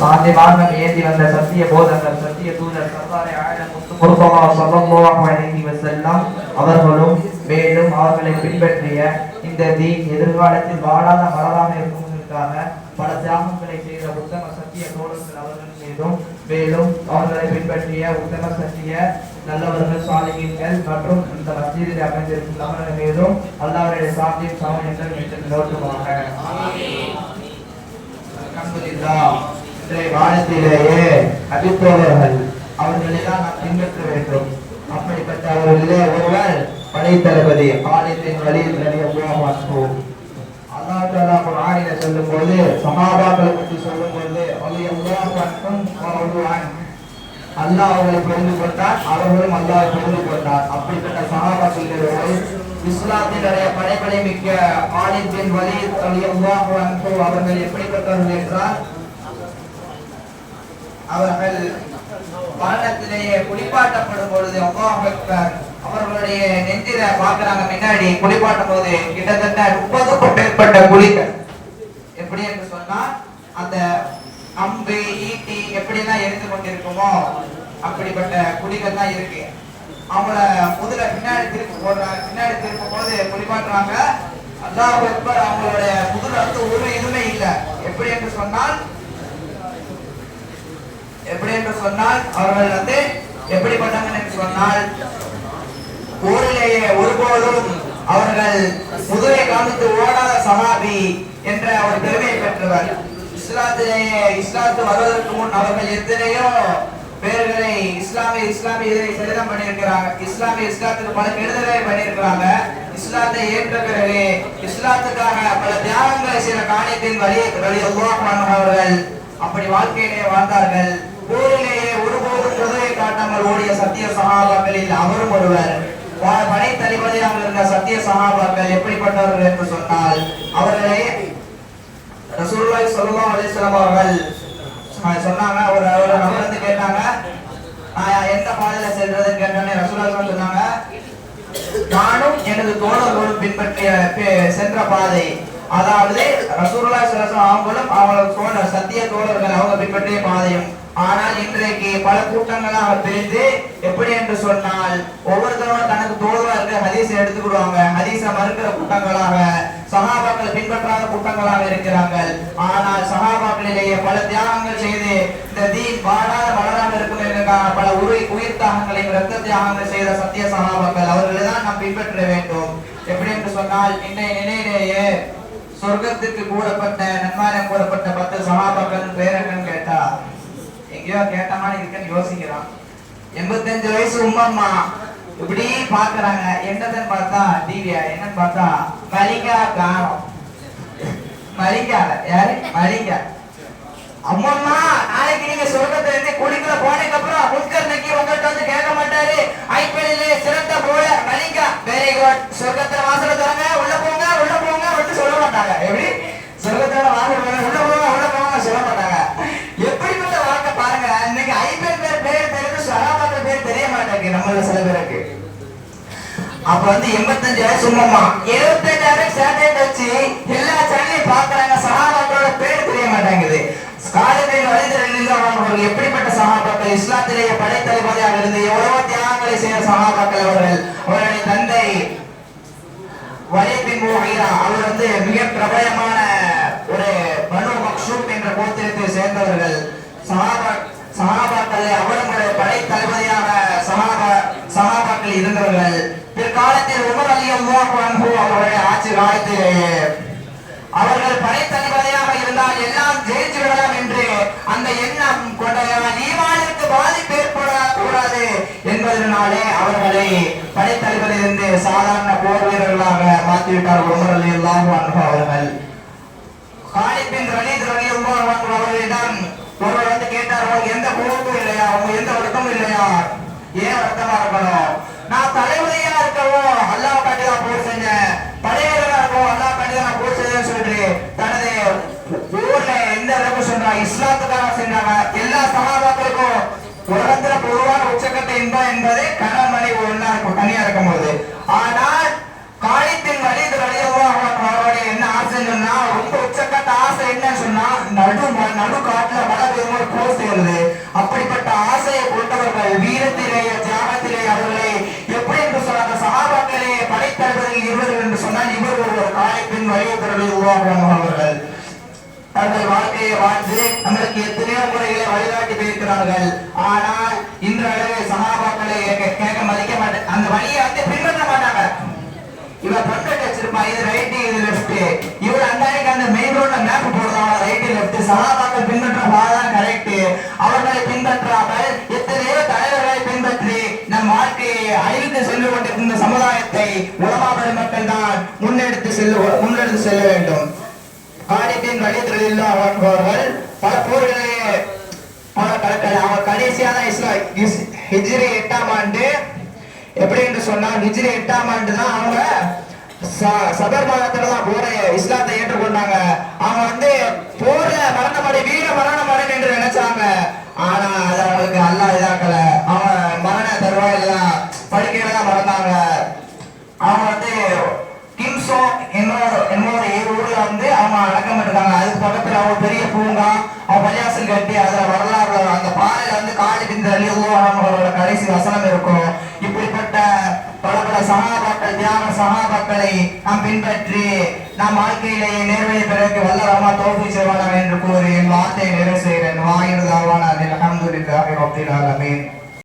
சாந்தி மார்க்கம் ஏந்தி வந்த சத்திய போதகர் சத்திய தூதர் சர்தாரே சல்லல்லாஹு அலைஹி வஸல்லம் அவர்களும் மேலும் அவர்களை பின்பற்றிய இந்த தீன் எதிர்காலத்தில் வாழாத மலராக இருக்குவதற்காக பல தியாகங்களை செய்த உத்தம சத்திய தோழர்கள் அவர்கள் மீதும் மேலும் அவர்களை பின்பற்றிய உத்தம சத்திய நல்லவர்கள் சாலிகங்கள் மற்றும் இந்த மஸ்ஜிதில் அமைந்திருக்கும் அவர்கள் மீதும் அல்லாஹ்வுடைய சாந்தியும் சமயங்கள் மீண்டும் நோட்டுமாக அல்ஹம்துலில்லாஹ். இன்றைய காலத்திலேயே அபித்தோழர்கள் அவர்களை தான் நாம் பின்பற்ற வேண்டும். அப்படிப்பட்ட அவர்களிலே ஒருவர் படைத்தளபதி ஆலயத்தின் வழியில் நிறைய போகமாட்டோம் அல்லாஹ் தாலா குர்ஆனில சொல்லும்போது சமாதாக்களை பற்றி சொல்லும்போது ரலியல்லாஹு அன்ஹும் வ ரது அன் அல்லாஹ் அவர்களை புரிந்து கொண்டார் அவர்களும் அல்லாஹ் புரிந்து கொண்டார். அப்படிப்பட்ட சஹாபாக்களில் இஸ்லாத்தினுடைய படைப்படை மிக்க ஆலிம் பின் வலீத் ரலியல்லாஹு அன்ஹு அவர்கள் எப்படிப்பட்டவர்கள் என்றால் அவர்கள் மரணத்திலேயே குளிப்பாட்டப்படும் பொழுது அக்பர் அவர்களுடைய நெஞ்சில பாக்குறாங்க முன்னாடி குளிப்பாட்டும் போது கிட்டத்தட்ட முப்பதுக்கும் மேற்பட்ட குழிகள். எப்படி என்று சொன்னால் அந்த அம்பு ஈட்டி எப்படிலாம் எரிந்து கொண்டிருக்குமோ அப்படிப்பட்ட குழிகள் தான் இருக்கு. அவங்கள முதல்ல பின்னாடி திருப்பி போடுறாங்க பின்னாடி திருப்பும் போது குளிப்பாட்டுறாங்க. அல்லாஹ் அவங்களுடைய முதல் வந்து ஒரு இதுவுமே இல்லை. எப்படி என்று சொன்னால் என்று சொன்னால் அவர்கள் வந்து எப்படி பண்ணாங்க என்று சொன்னால் ஊரிலேயே ஒருபோதும் அவர்கள் முதுகை காமித்து ஓடாத சஹாபி என்ற ஒரு பெருமையை பெற்றவர். இஸ்லாத்திலேயே இஸ்லாத்து வருவதற்கு முன் அவர்கள் எத்தனையோ பேர்களை இஸ்லாமிய இஸ்லாமிய இதை சரிதம் பண்ணியிருக்கிறாங்க. இஸ்லாமிய இஸ்லாத்துக்கு பல கெடுதலை பண்ணியிருக்கிறாங்க. இஸ்லாத்தை ஏற்ற பிறகு இஸ்லாத்துக்காக பல தியாகங்களை சில காணியத்தின் வழி வழி அவர்கள் அப்படி வாழ்க்கையிலே வாழ்ந்தார்கள். ஊரிலேயே ஒருபோதும் குதிரை காட்டாமல் ஓடிய சத்திய சகாபாக்களில் அவரும் ஒருவர். படை தளபதியாக இருந்த சத்திய சகாபாக்கள் எப்படிப்பட்டவர்கள் என்று சொன்னால் அவர்களே ரசூல்லாய் ஸல்லல்லாஹு அலிஸ்லாம் அவர்கள் சொன்னாங்க. அவர் அவரை நபர் கேட்டாங்க எந்த பாதையில செல்றதுன்னு கேட்டோன்னே ரசூலா சொன்னாங்க நானும் எனது தோழர்களும் பின்பற்றிய சென்ற பாதை அதாவது ரசூலுல்லாஹி சிலசம் அவங்களும் அவங்களோட தோழர் சத்திய தோழர்கள் அவங்க பின்பற்றிய பாதையும். ஆனால் இன்றைக்கு பல கூட்டங்களாக பிரிந்து எப்படி என்று சொன்னால் ஒவ்வொருத்தரும் தனக்கு தோழரா இருக்க ஹதீஸை எடுத்துக்கிடுவாங்க. ஹதீஸை மறுக்கிற கூட்டங்களாக சகாபாக்கள் பின்பற்றாத கூட்டங்களாக இருக்கிறார்கள். ஆனால் சகாபாக்களிலேயே பல தியாகங்கள் செய்து இந்த தீன் வாழாத வளராமல் இருக்கும் என்பதற்காக பல உயிர் உயிர் தியாகங்களையும் ரத்த தியாகங்கள் செய்த சத்திய சகாபாக்கள் அவர்களை தான் நாம் பின்பற்ற வேண்டும். எப்படி என்று சொன்னால் இன்றைய நிலையிலேயே சொர்க்கத்துக்கு கூடப்பட்ட நன்மாரம் கூடப்பட்ட பத்து சகாபாக்கள் பேர் கேட்டா எங்கேயோ கேட்ட மாதிரி இருக்குன்னு யோசிக்கிறான். எண்பத்தஞ்சு வயசு உம்மம்மா. இப்படி பாக்குறாங்க என்னதுன்னு பார்த்தா டிவியா என்னன்னு பார்த்தா மலிகா காரம் மலிகால யாரு? மலிகா அம்மம்மா நாளைக்கு நீங்க சொர்க்கத்துல இருந்து மாட்டேங்குது சில பேருக்கு. அப்ப வந்து எண்பத்தஞ்சாயிரம் வயசு எழுபத்தஞ்சாயிரம் சேட்டலைட் வச்சு எல்லா சேனலையும் பாக்குறாங்க சகாபாக்களோட பேர் தெரிய மாட்டேங்குது. காலத்தில் வழிதலில் அவர்கள் எப்படிப்பட்ட சகாபாக்கள்? இஸ்லாத்திலேயே படைத்தளபதியாக இருந்து எவ்வளவோ தியாகங்களை செய்த சகாபாக்கள் அவர்கள். அவருடைய தந்தை வலிபின் முஹீரா அவர் வந்து மிக பிரபலமான ஒரு பனு மக்சூம் என்ற கோத்திரத்தை சேர்ந்தவர்கள். சகாபா சஹாபாக்கள் அவர்களுடைய படை தளபதியாக சஹாபா சஹாபாக்கள் பிற்காலத்தில் உமர் அலி அல்லாஹு அவருடைய ஆட்சி காலத்திலேயே அவர்கள் படைத்தலைவரையாக இருந்தால் எல்லாம் ஜெயிச்சு விடலாம் என்று அந்த எண்ணம் கொண்டவர்கள் ஈமானுக்கு பாதிப்பு ஏற்படக்கூடாது என்பதனாலே அவர்களை படைத்தலைவரிலிருந்து சாதாரண போர் வீரர்களாக மாற்றிவிட்டார் உமர் அலி அல்லாஹு அன்ஹு அவர்கள். காலிப்பின் பின் வலீத் ரலியல்லாஹு அவர்களிடம் ஒருவர் வந்து கேட்டார் உங்களுக்கு எந்த பொறுப்பும் இல்லையா? உங்களுக்கு எந்த வருத்தமும் இல்லையா? ஏன் வருத்தமா இருக்கணும்? நான் தலைவலியா இருக்கவோ அல்லாஹ் காட்டி தான் போர் செஞ்சேன் படையலா இருக்கோ அல்லா காட்டி தான் போர் செஞ்சேன்னு சொல்லிட்டு தனது ஊர்ல எந்த அளவுக்கு சொன்னா இஸ்லாத்துக்காக செஞ்சாங்க. எல்லா சகாபாக்களுக்கும் உலகத்துல பொதுவான உச்சக்கட்ட இன்பம் என்பது கணவன் மனைவி ஒன்னா இருக்கும் தனியா இருக்கும் போது ஆனால் காலித்தின் மனித இந்த வழியை உருவாக்குவாங்க என்ன ஆசைன்னு சொன்னா ரொம்ப உச்சக்கட்ட ஆசை என்னன்னு சொன்னா நடு நடு காட்டுல மழை பெய்யும்போது போர் செய்யறது. அப்படிப்பட்ட ஆசையை கொண்டவர்கள் வீரத்திலேயே தியாகத்திலே அவர்களை பின் வழிபொருளை உருவாக்குவாங்க அவர்கள். தங்கள் வாழ்க்கையை வாழ்ந்து நம்மளுக்கு எத்தனையோ முறைகளை வழிகாட்டி போயிருக்கிறார்கள். ஆனால் இன்று அளவு சகாபாக்களை கேட்க மதிக்க மாட்டேன் அந்த வழியை வந்து பின்பற்ற மாட்டாங்க. இவன் பக்கெட் வச்சிருப்பா இது ரைட்டு இது லெஃப்ட் இவர் அந்தாரிக்கு அந்த மெயின் ரோட்ல மேப் போடுறாங்க ரைட்டு லெஃப்ட் சகாபாக்கள் பின்பற்ற பாதான் கரெக்ட் அவர்களை பின்பற்றாமல் எத்தனையோ தலைவர்களை பின்பற்றி நம் வாழ்க்கையை அழித்து சென்று கொண்டிருந்த சமுதாயத்தை உலமாக செல்ல முன்னெடுத்து செல்ல வேண்டும். காலித்தின் வழித்தொழில் அவர்கள் பல போர்களிலே அவர் கடைசியான ஹிஜ்ரி எட்டாம் ஆண்டு. எப்படி என்று சொன்னால் ஹிஜ்ரி எட்டாம் ஆண்டு தான் அவங்க ச- சபர் மாதத்துல தான் போற இஸ்லாத்தை ஏற்றுக்கொண்டாங்க அவங்க வந்து போர்ல மரணமடை வீர மரணமடை என்று நினைச்சாங்க ஆனா அது அவங்களுக்கு அல்லாஹ் இதாக்கல அவங்க மரண தருவாயில தான் படிக்கையில தான் மறந்தாங்க அவங்க வந்து கிம்சோ என்னோட என்னோட ஏழு ஊர்ல வந்து அவங்க அடக்கம் இருக்காங்க அதுக்கு பக்கத்துல அவங்க பெரிய பூங்கா அவங்க பள்ளியாசல் கட்டி அதுல வரலாறு அந்த பாறையில வந்து காலி பிந்த அவங்களோட கடைசி வசனம் இருக்கும். இப்படிப்பட்ட பல பல சகாபாக்கள் தியாக சகாபாக்களை நாம் பின்பற்றி நாம் வாழ்க்கையிலேயே நேர்வழி பிறகு வல்ல தோல்வி செய்வானா என்று கூறி என் வார்த்தையை நிறைவு செய்கிறேன். வாயிறு தாவான அதில் அஹமதுல்லாஹி ரப்பில்